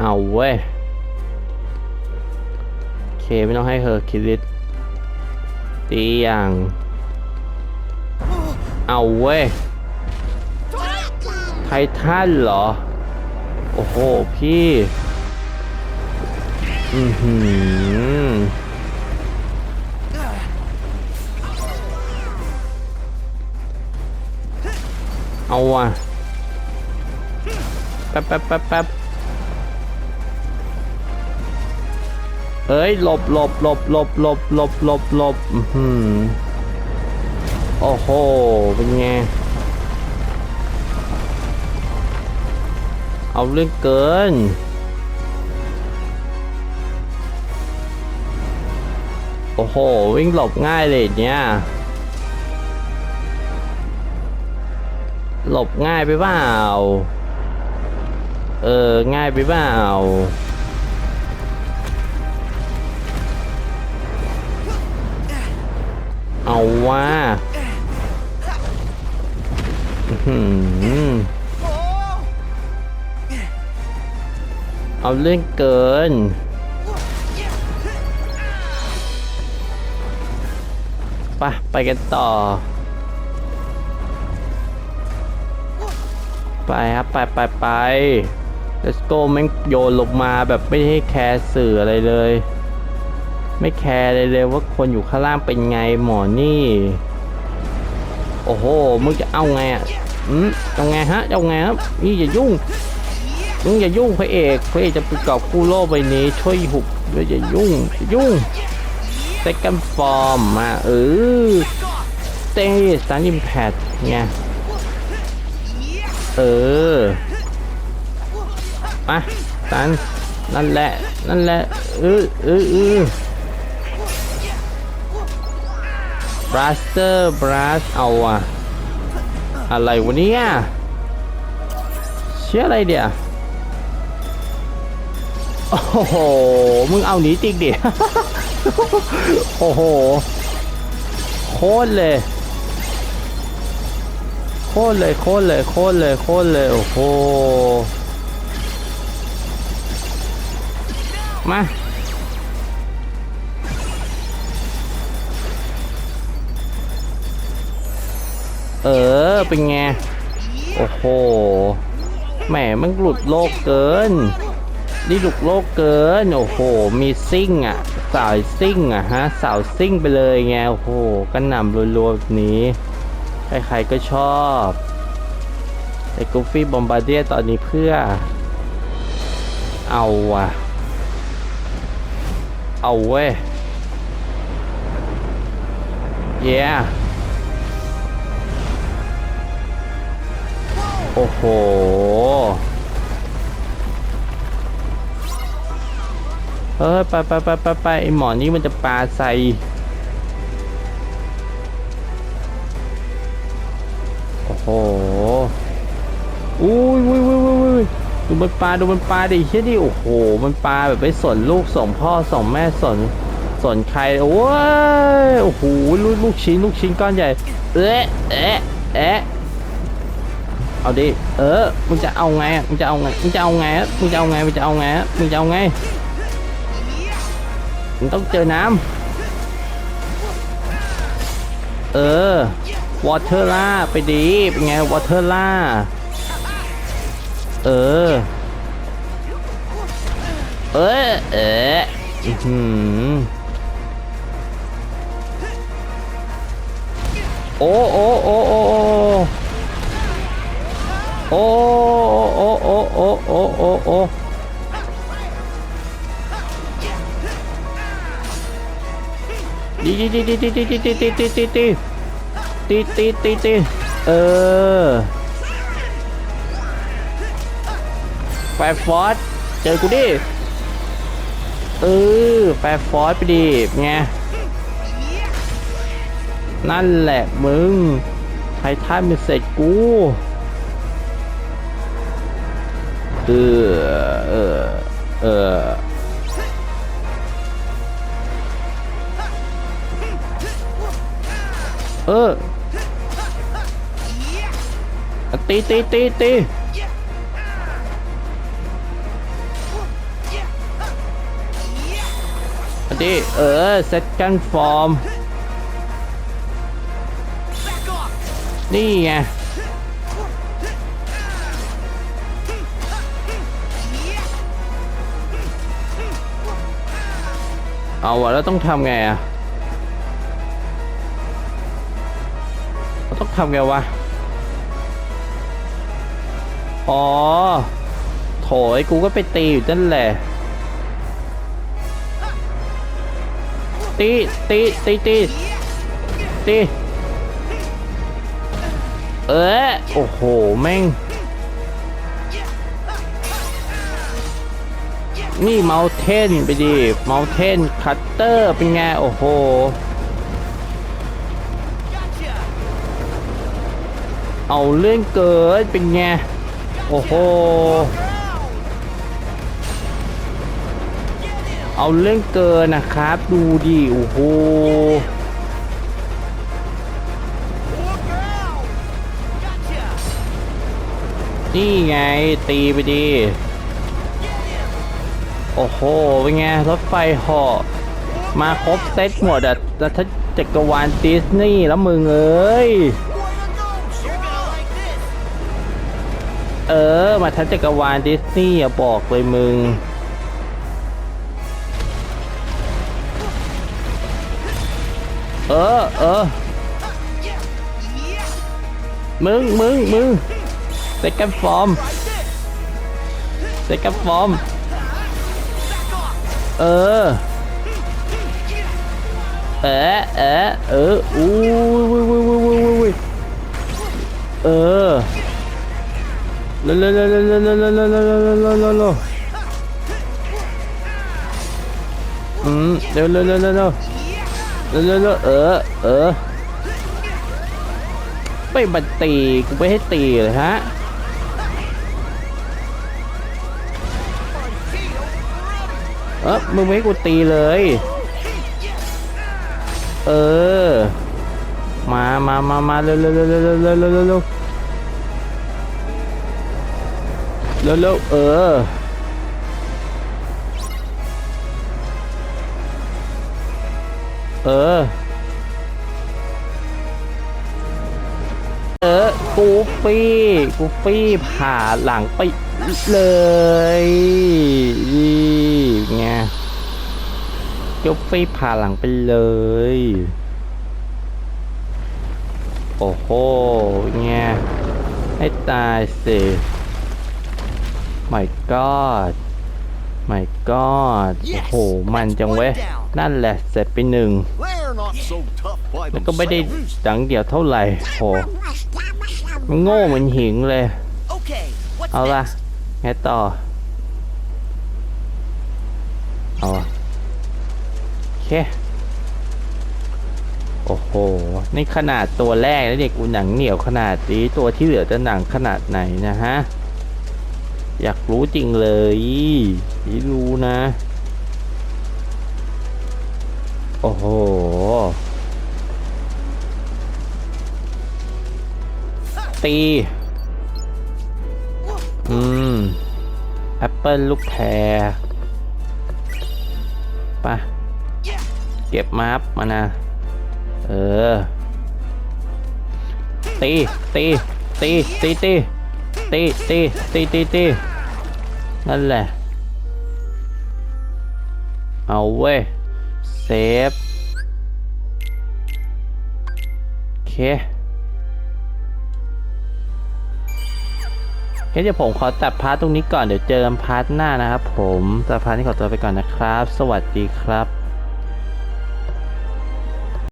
เอาเว้ย โอเคไม่ต้องให้เธอคิดลิสตีอย่าง เอาเว้ย ไททันเหรอ โอ้โห พี่ อือหือเอาว่ะแป๊บแป๊บแป๊บแป๊บ เอ้ยหลบหลบหลบหลบหลบหลบหลบหลบอื้อหือโอ้โห เป็นไง เอาเรื่องเกิน โอ้โห วิ่งหลบง่ายเลยเนี่ยหลบง่ายไปเปล่า เออ ง่ายไปเปล่า เอาว่าเอาเรื่องเกินไปไปกันต่อ ไปครับ ไปไปไป let's go แม่งโยนลงมาแบบไม่ให้แคร์สื่ออะไรเลย ไม่แคร์เลยเลยว่าคนอยู่ข้างล่างเป็นไงหมอนี่ โอ้โหมึงจะเอาไงอะอืมเอาไงฮะเอาไงครับนี่อย่ายุ่งมึงอย่ายุ่งพระเอกพระเอกจะไปกอบคู่โลกใบนี้ ช่วยหุบด้วยอย่ายุ่งอย่ายุ่ง second form มาเออเตะสตาร์นิมแพดไงเออมาตันนั่นแหละ นั่นแหละเออเออเออ บราสเตอร์บราสเอาอะอะไรวะเนี่ยเชื่ออะไรเดี๋ยวโอ้โห มึงเอาหนีจริงดิ โอ้โห โคตรเลย โคตรเลย โคตรเลย โคตรเลย โคตรเลย โอ้โห มา เออ เป็นไง โอ้โห แหมมันหลุดโลกเกิน นี่หลุดโลกเกิน โอ้โห มีซิ่งอะ สาวซิ่งอะฮะ สาวซิ่งไปเลยไง โอ้โหก็นำรัวๆแบบนี้ ใครๆก็ชอบแต่กูฟี่บอมบาร์เดียตอนนี้เพื่อ เอาว่ะ เอาเว้ย เย้ โอ้โหเฮ้ยไปไปไปไปไปไอหมอนี่มันจะปลาใส่โอ้โหอุ้ยอุ้ยอุ้ยอุ้ยอุ้ยดูมันปลาดูมันปลาดิเชี่ยดิโอ้โห มันปลาแบบไม่สนลูกสนพ่อสนแม่สนสนใครโอ้ยโอ้โหลูกลูกชิ้นลูกชิ้นก้อนใหญ่เอ๊ะเอ๊ะเอ๊ะ เอาดิ เออมึงจะเอาไงอะมึงจะเอาไงมึงจะเอาไงอะมึงจะเอาไงมึงจะเอาไงอะมึงจะเอาไง มึงต้องเจอน้ำ เออ วอเทอร์ล่า ไปดี เป็นไง วอเทอร์ล่า เออ เออ เอออื้โอ้โอ้โอ้โอ้ โอ้โอ้โอ้โอ้โอ้โอ้โอ้ดีดีดีดีดีดีดีดีดีดีดีตีตีตีตีเออแฟร์ฟอร์ดเจอกูดิเออแฟร์ฟอร์ดไปดิไงนั่นแหละมึงไททันมันเสร็จกู เออเออเออเออตีตีตีตีตีเออ second form นี่ไง เอาวะแล้วต้องทำไงอะต้องทำไงวะ อ๋อ โถยกูก็ไปตีอยู่นั่นแหละ ตี ตี ตี ตี ตี เออโอ้โห แม่ง นี่เมาเทนไปดิเมาเทนคัตเตอร์เป็นไง โอ้โห เอาเรื่องเกิดเป็นไง โอ้โห เอาเรื่องเกินนะครับ ดูดิ โอ้โหนี่ไงตีไปดิ โอ้โห เป็นไง รถไฟเหาะมาครบเซตหมดอะแล้วถ้าจักรวาลดิสนีย์แล้วมึงเอ้ย เออ มาทั้งจักรวาลดิสนีย์อะบอกเลยมึง เออ เออ มึง มึง มึงเซ็กันฟอร์มเซ็กันฟอร์ม เออ เออเออเอออู้ยวุ้ยวุ้ยวุ้ยวุ้ยวุ้ยเออเร็วเร็วเร็วเร็วเร็วเร็วเร็วเร็วเร็วเร็วเร็วเร็วเร็วเร็วอืมเร็วเร็วเร็วเร็วเร็วเร็วเร็วเร็วเออเออไม่บันตีกูไม่ให้ตีเลยฮะ ออมึงไม่ให้กูตีเลย เออ มามามามาเร็วเร็วเร็วเร็วเร็วเร็วเร็วเร็วเร็วเร็วเร็วเออเออ เออ กูฟี่กูฟี่ผ่าหลังไป เลยนี่ไงกูฟี่ผ่าหลังไปเลย โอ้โหไงให้ตายสิ my god my god โอ้โห มันจังเว้ย นั่นแหละ เสร็จไปหนึ่ง They're not so tough by แล้วก็ไม่ได้ themselves. ดังเดียวเท่าไหร่โหมันโง่เหมือนหิงเลย Okay, what's เอาละ next? ไงต่อ เอาอะโอเค โอ้โห นี่ขนาดตัวแรกแล้วเด็กกูหนังเหนียวขนาดนี้ ตัวที่เหลือจะหนังขนาดไหนนะฮะ อยากรู้จริงเลยพี่รู้นะ โอ้โหตี อืมแอปเปิลลูกแพรไปะเก็บมารับมานะ เออ ตี ตี ตี ตี ตี ตี ตี ตี ตี ตี นั่นแหละ เอาเว้ย เซฟ โอเค เคเดี๋ยวผมขอตัดพาร์ทตรงนี้ก่อนเดี๋ยวเจอกันพาร์ทหน้านะครับ ผมตัดพาร์ทนี้ขอตัวไปก่อนนะครับ สวัสดีครับ